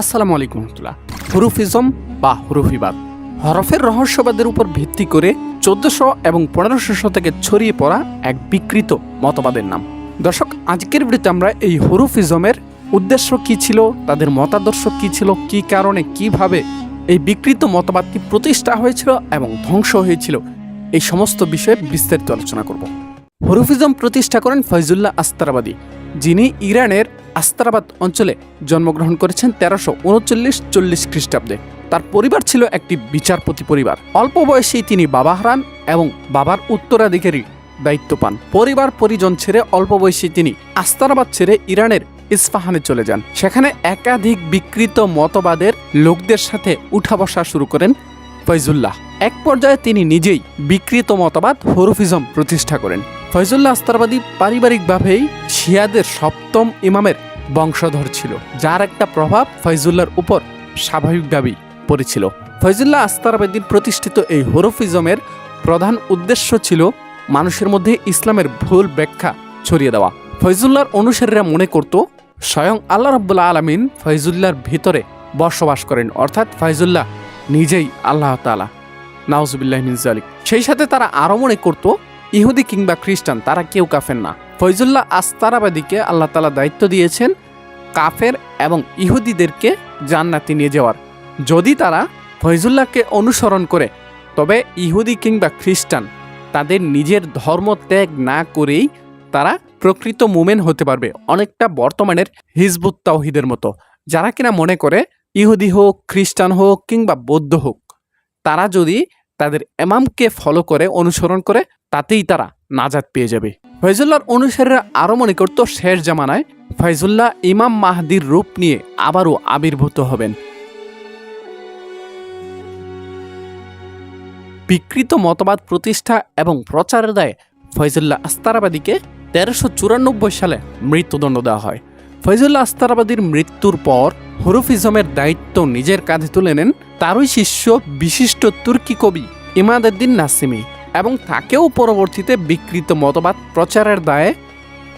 আসসালামু আলাইকুম রহমতুল্লাহ। হুরুফিজম বা হুরুফিবাদ। হরফের রহস্যবাদের উপর ভিত্তি করে চোদ্দশো এবং পনেরোশো শতকে ছড়িয়ে পড়া এক বিকৃত মতবাদের নাম। দর্শক, আজকের ভিডিওতে আমরা এই হুরুফিজমের উদ্দেশ্য কি ছিল, তাদের মতাদর্শ কি ছিল, কি কারণে, কীভাবে এই বিকৃত মতবাদটি প্রতিষ্ঠা হয়েছিল এবং ধ্বংস হয়েছিল, এই সমস্ত বিষয়ে বিস্তারিত আলোচনা করব। হরুফিজম প্রতিষ্ঠা করেন ফয়জুল্লাহ আস্তারাবাদী, যিনি ইরানের আস্তারাবাদ অঞ্চলে জন্মগ্রহণ করেছেন তেরোশো উনচল্লিশ চল্লিশ খ্রিস্টাব্দে। তার পরিবার ছিল একটি বিচারপতি পরিবার। অল্প বয়সেই তিনি বাবা হারান এবং বাবার উত্তরাধিকারী দায়িত্ব পান। পরিবার পরিজন ছেড়ে অল্প বয়সে তিনি আস্তারাবাদ ছেড়ে ইরানের ইস্পাহানে চলে যান। সেখানে একাধিক বিকৃত মতবাদের লোকদের সাথে উঠা বসা শুরু করেন ফয়জুল্লাহ। এক পর্যায়ে তিনি নিজেই বিকৃত মতবাদ হরুফিজম প্রতিষ্ঠা করেন। ফয়জুল্লাহ আস্তারবাদী পারিবারিকভাবেই শিয়াদের সপ্তম ইমামের বংশধর ছিল, যার একটা প্রভাব ফয়জুল্লাহর উপর স্বাভাবিকভাবেই পড়েছিল। ফয়জুল্লাহ আস্তারবাদীর প্রতিষ্ঠিত এই হরফিজমের প্রধান উদ্দেশ্য ছিল মানুষের মধ্যে ইসলামের ভুল ব্যাখ্যা ছড়িয়ে দেওয়া। ফয়জুল্লাহর অনুসারীরা মনে করত, স্বয়ং আল্লাহ রব্বুল্লাহ আলমিন ফয়জুল্লাহর ভিতরে বসবাস করেন, অর্থাৎ ফয়জুল্লাহ নিজেই আল্লাহ তালা নাউজুবিল্লাহ মিনজালিক সেই সাথে তারা আরও মনে করত ইহুদি কিংবা খ্রিস্টান, তারা কেউ কাফের না। ফৈজুল্লাহ আস্তারাবাদীকে আল্লাহ তালা দায়িত্ব দিয়েছেন কাফের এবং ইহুদিদেরকে জান্নাতি নিয়ে যাওয়ার। যদি তারা ফৈজুল্লাহকে অনুসরণ করে, তবে ইহুদি কিংবা খ্রিস্টান তাদের নিজের ধর্ম ত্যাগ না করেই তারা প্রকৃত মুমেন হতে পারবে, অনেকটা বর্তমানের হিজবুত তাওহিদের মতো। যারা কিনা মনে করে ইহুদি হোক, খ্রিস্টান হোক কিংবা বৌদ্ধ হোক, তারা যদি তাদের এমামকে ফলো করে, অনুসরণ করে তাতেই তারা নাজাদ পেয়ে যাবে। ফয়জুল্লাহর অনুসারীরা আরও মনে করত শেষ জামানায় ফয়জুল্লাহ ইমাম মাহদির রূপ নিয়ে আবারও আবির্ভূত হবেন। বিকৃত মতবাদ প্রতিষ্ঠা এবং প্রচারের দায়ে ফয়জুল্লাহ আস্তারাবাদীকে তেরোশো চুরানব্বই সালে মৃত্যুদণ্ড দেওয়া হয়। ফয়জুল্লাহ আস্তারাবাদীর মৃত্যুর পর হরুফিজমের দায়িত্ব নিজের কাঁধে তুলে নেন তারই শিষ্য বিশিষ্ট তুর্কি কবি ইমাদুদ্দিন নাসিমি। এবং তাকেও পরবর্তীতে বিকৃত মতবাদ প্রচারের দায়ে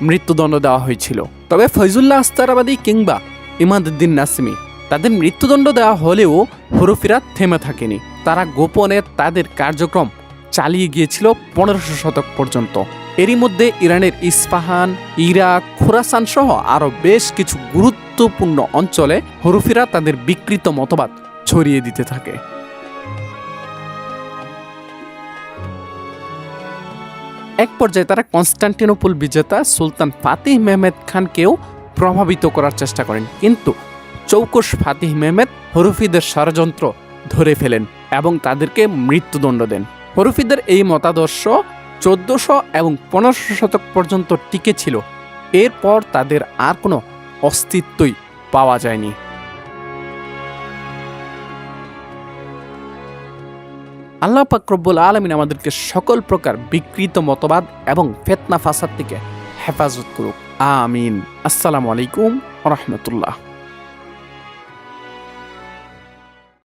মৃত্যুদণ্ড দেওয়া হয়েছিল। তবে ফয়জুল্লাহ আস্তারাবাদী কিংবা ইমাদুদ্দিন নাসিমি তাদের মৃত্যুদণ্ড দেওয়া হলেও হরুফিরা থেমে থাকেনি। তারা গোপনে তাদের কার্যক্রম চালিয়ে গিয়েছিল পনেরোশো শতক পর্যন্ত। এরই মধ্যে ইরানের ইস্পাহান, ইরাক, খোরাসান সহ আরও বেশ কিছু গুরুত্বপূর্ণ অঞ্চলে হরুফিরা তাদের বিকৃত মতবাদ ছড়িয়ে দিতে থাকে। এক পর্যায়ে তারা কনস্টান্টিনোপল বিজেতা সুলতান ফাতিহ মেহমেদ খানকেও প্রভাবিত করার চেষ্টা করেন। কিন্তু চৌকস ফাতিহ মেহমেদ হরুফিদের ষড়যন্ত্র ধরে ফেলেন এবং তাদেরকে মৃত্যুদণ্ড দেন। হরুফিদের এই মতাদর্শ চোদ্দশো এবং পনেরোশো শতক পর্যন্ত টিকে ছিল। এরপর তাদের আর কোনো অস্তিত্বই পাওয়া যায়নি। আল্লাহ পাকরব্বুল আলমিন আমাদেরকে সকল প্রকার বিকৃত মতবাদ এবং ফেতনা ফাসাদ থেকে হেফাজত করুক। আমিন। আসসালামু আলাইকুম রহমতুল্লাহ।